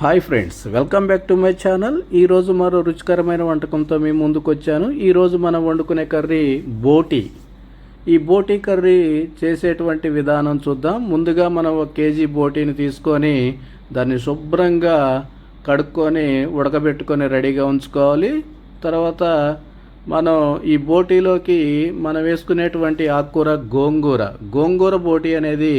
Hi friends welcome back to my channel. ఈరోజు మరో రుచికరమైన వంటకంతో మేము ముందుకు వచ్చాను ఈరోజు మనం వండుకునే కర్రీ బోటి. ఈ బోటి కర్రీ చేసేటువంటి విధానం చూద్దాం. ముందుగా మనం ఒక కేజీ బోటీని తీసుకొని దాన్ని శుభ్రంగా కడుక్కొని ఉడకబెట్టుకొని రెడీగా ఉంచుకోవాలి. తర్వాత మనం ఈ బోటీలోకి మనం వేసుకునేటువంటి ఆకుకూర గోంగూర. గోంగూర బోటీ అనేది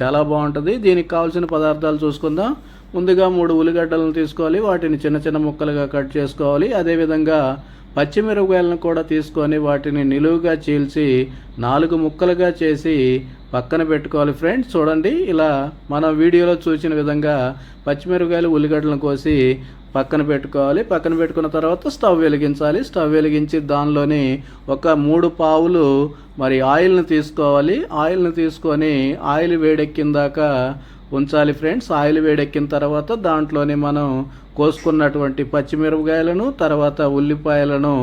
చాలా బాగుంటుంది. దీనికి కావాల్సిన పదార్థాలు చూసుకుందాం. ముందుగా మూడు ఉల్లిగడ్డలను తీసుకోవాలి వాటిని చిన్న చిన్న ముక్కలుగా కట్ చేసుకోవాలి. అదేవిధంగా పచ్చిమిరపకాయలను కూడా తీసుకొని వాటిని నిలువుగా చీల్చి నాలుగు ముక్కలుగా చేసి పక్కన పెట్టుకోవాలి ఫ్రెండ్స్. చూడండి ఇలా మనం వీడియోలో చూసిన విధంగా పచ్చిమిరపకాయలు ఉల్లిగడ్డలను కోసి పక్కన పెట్టుకోవాలి. పక్కన పెట్టుకున్న తర్వాత స్టవ్ వెలిగించాలి. స్టవ్ వెలిగించి దానిలోని ఒక మూడు పావులు మరి ఆయిల్ని తీసుకోవాలి. ఆయిల్ని తీసుకొని ఆయిల్ వేడెక్కిందాక ఉంచాలి ఫ్రెండ్స్. ఆయిల్ వేడెక్కిన తర్వాత దాంట్లోని మనం కోసుకున్నటువంటి పచ్చిమిరపకాయలను తర్వాత ఉల్లిపాయలను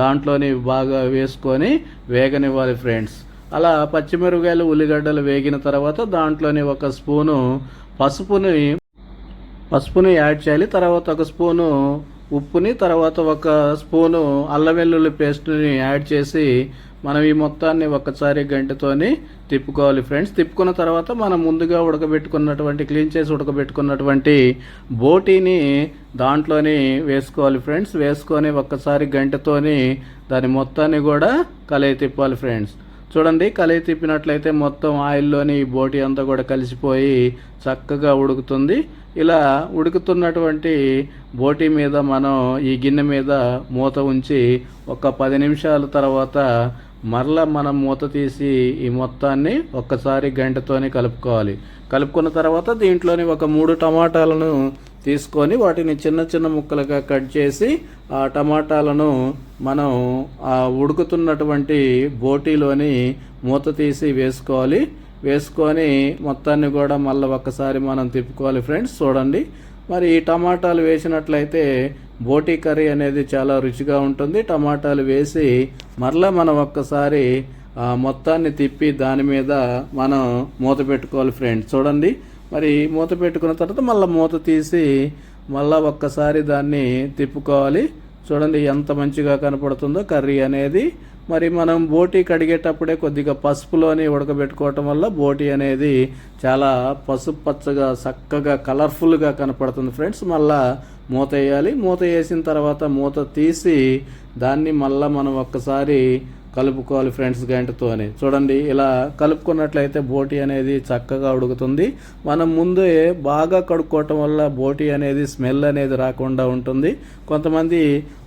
దాంట్లోని బాగా వేసుకొని వేగనివ్వాలి ఫ్రెండ్స్. అలా పచ్చిమిరపకాయలు ఉల్లిగడ్డలు వేగిన తర్వాత దాంట్లోని ఒక స్పూను పసుపుని పసుపుని యాడ్ చేయాలి. తర్వాత ఒక స్పూను ఉప్పుని తర్వాత ఒక స్పూను అల్లం వెల్లుల్లి పేస్ట్ని యాడ్ చేసి మనం ఈ మొత్తాన్ని ఒక్కసారి గంటతోని తిప్పుకోవాలి ఫ్రెండ్స్. తిప్పుకున్న తర్వాత మనం ముందుగా ఉడకబెట్టుకున్నటువంటి క్లీన్ చేసి ఉడకబెట్టుకున్నటువంటి బోటీని దాంట్లోని వేసుకోవాలి ఫ్రెండ్స్. వేసుకొని ఒక్కసారి గంటతోని దాని మొత్తాన్ని కూడా కలయి తిప్పాలి ఫ్రెండ్స్. చూడండి కలయి తిప్పినట్లయితే మొత్తం ఆయిల్లోని ఈ బోటి అంతా కూడా కలిసిపోయి చక్కగా ఉడుకుతుంది. ఇలా ఉడుకుతున్నటువంటి బోటి మీద మనం ఈ గిన్నె మీద మూత ఉంచి ఒక పది నిమిషాల తర్వాత మరలా మనం మూత తీసి ఈ మొత్తాన్ని ఒక్కసారి గంటతోనే కలుపుకోవాలి. కలుపుకున్న తర్వాత దీంట్లోని ఒక మూడు టమాటాలను తీసుకొని వాటిని చిన్న చిన్న ముక్కలుగా కట్ చేసి ఆ టమాటాలను మనం ఆ ఉడుకుతున్నటువంటి బోటీలోని మూత తీసి వేసుకోవాలి. వేసుకొని మొత్తాన్ని కూడా మళ్ళీ ఒక్కసారి మనం తిప్పుకోవాలి ఫ్రెండ్స్. చూడండి. మరి ఈ టమాటాలు వేసినట్లయితే బోటీ కర్రీ అనేది చాలా రుచిగా ఉంటుంది. టమాటాలు వేసి మరలా మనం ఒక్కసారి మొత్తాన్ని తిప్పి దాని మీద మనం మూత పెట్టుకోవాలి ఫ్రెండ్స్. చూడండి. మరి మూత పెట్టుకున్న తర్వాత మళ్ళీ మూత తీసి మళ్ళీ ఒక్కసారి దాన్ని తిప్పుకోవాలి. చూడండి ఎంత మంచిగా కనపడుతుందో కర్రీ అనేది. మరి మనం బోటీ కడిగేటప్పుడే కొద్దిగా పసుపులోని ఉడకబెట్టుకోవటం వల్ల బోటీ అనేది చాలా పసుపు పచ్చగా చక్కగా కలర్ఫుల్గా కనపడుతుంది ఫ్రెండ్స్. మళ్ళా మూత వేయాలి. మూత వేసిన తర్వాత మూత తీసి దాన్ని మళ్ళీ మనం ఒక్కసారి కలుపుకోవాలి ఫ్రెండ్స్ గంటతోని. చూడండి ఇలా కలుపుకున్నట్లయితే బోటి అనేది చక్కగా ఉడుకుతుంది. మనం ముందే బాగా కడుక్కోవటం వల్ల బోటి అనేది స్మెల్ అనేది రాకుండా ఉంటుంది. కొంతమంది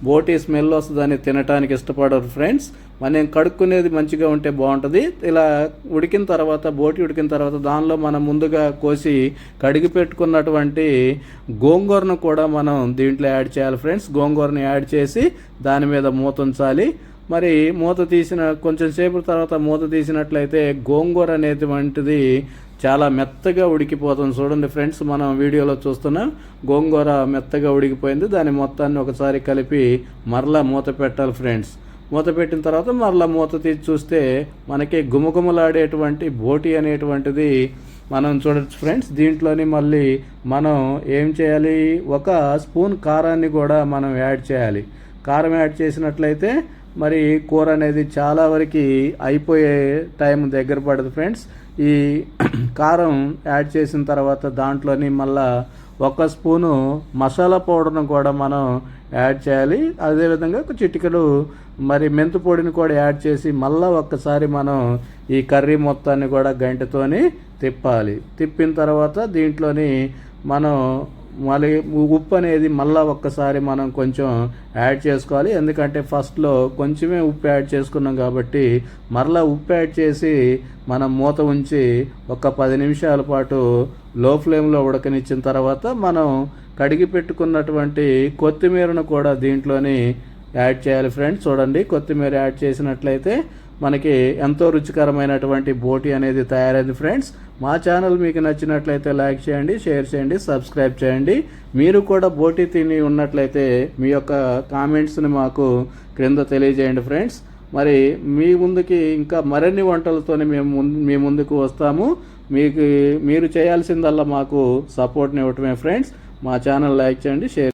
బోటి స్మెల్ వస్తుందని తినటానికి ఇష్టపడరు ఫ్రెండ్స్ మనం కడుక్కునేది మంచిగా ఉంటే బాగుంటుంది. ఇలా ఉడికిన తర్వాత బోటి ఉడికిన తర్వాత దానిలో మనం ముందుగా కోసి కడిగి పెట్టుకున్నటువంటి గోంగూరను కూడా మనం దీంట్లో యాడ్ చేయాలి ఫ్రెండ్స్ గోంగూరను యాడ్ చేసి దాని మీద మూత ఉంచాలి. మరి మూత తీసిన కొంచెం సేపు తర్వాత మూత తీసినట్లయితే గోంగూర అనేటువంటిది చాలా మెత్తగా ఉడికిపోతుంది. చూడండి ఫ్రెండ్స్ మనం వీడియోలో చూస్తున్నాం గోంగూర మెత్తగా ఉడికిపోయింది. దాని మొత్తాన్ని ఒకసారి కలిపి మరలా మూత పెట్టాలి ఫ్రెండ్స్. మూత పెట్టిన తర్వాత మరలా మూత తీసి చూస్తే మనకి గుమగుమలాడేటువంటి బోటి అనేటువంటిది మనం చూడొచ్చు ఫ్రెండ్స్. దీంట్లోని మళ్ళీ మనం ఏం చేయాలి? ఒక స్పూన్ కారాన్ని కూడా మనం యాడ్ చేయాలి. కారం యాడ్ చేసినట్లయితే మరి కూర అనేది చాలా వరకు అయిపోయే టైం దగ్గర పడదు ఫ్రెండ్స్. ఈ కారం యాడ్ చేసిన తర్వాత దాంట్లోని మళ్ళా ఒక స్పూను మసాలా పౌడర్ను కూడా మనం యాడ్ చేయాలి. అదేవిధంగా ఒక చిటికలు మరి మెంతు పొడిని కూడా యాడ్ చేసి మళ్ళీ ఒక్కసారి మనం ఈ కర్రీ మొత్తాన్ని కూడా గంటతోని తిప్పాలి. తిప్పిన తర్వాత దీంట్లోని మనం మళ్ళీ ఉప్పు అనేది మళ్ళీ ఒక్కసారి మనం కొంచెం యాడ్ చేసుకోవాలి. ఎందుకంటే ఫస్ట్లో కొంచెమే ఉప్పు యాడ్ చేసుకున్నాం కాబట్టి మరలా ఉప్పు యాడ్ చేసి మనం మూత ఉంచి ఒక పది నిమిషాల పాటు లో ఫ్లేమ్లో ఉడకనిచ్చిన తర్వాత మనం కడిగి పెట్టుకున్నటువంటి కొత్తిమీరను కూడా దీంట్లోని యాడ్ చేయాలి ఫ్రెండ్స్. చూడండి కొత్తిమీర యాడ్ చేసినట్లయితే మనకి ఎంతో రుచికరమైనటువంటి బోటి అనేది తయారైంది ఫ్రెండ్స్. మా ఛానల్ మీకు నచ్చినట్లయితే లైక్ చేయండి షేర్ చేయండి సబ్స్క్రైబ్ చేయండి. మీరు కూడా బోటి తిని ఉన్నట్లయితే మీ యొక్క కామెంట్స్ని మాకు క్రింద తెలియజేయండి ఫ్రెండ్స్. మరి మీ ముందుకి ఇంకా మరిన్ని వంటలతోనే మేము ముందు మీ ముందుకు వస్తాము. మీకు మీరు చేయాల్సిందల్లా మాకు సపోర్ట్ని ఇవ్వటమే ఫ్రెండ్స్. మా ఛానల్ లైక్ చేయండి షేర్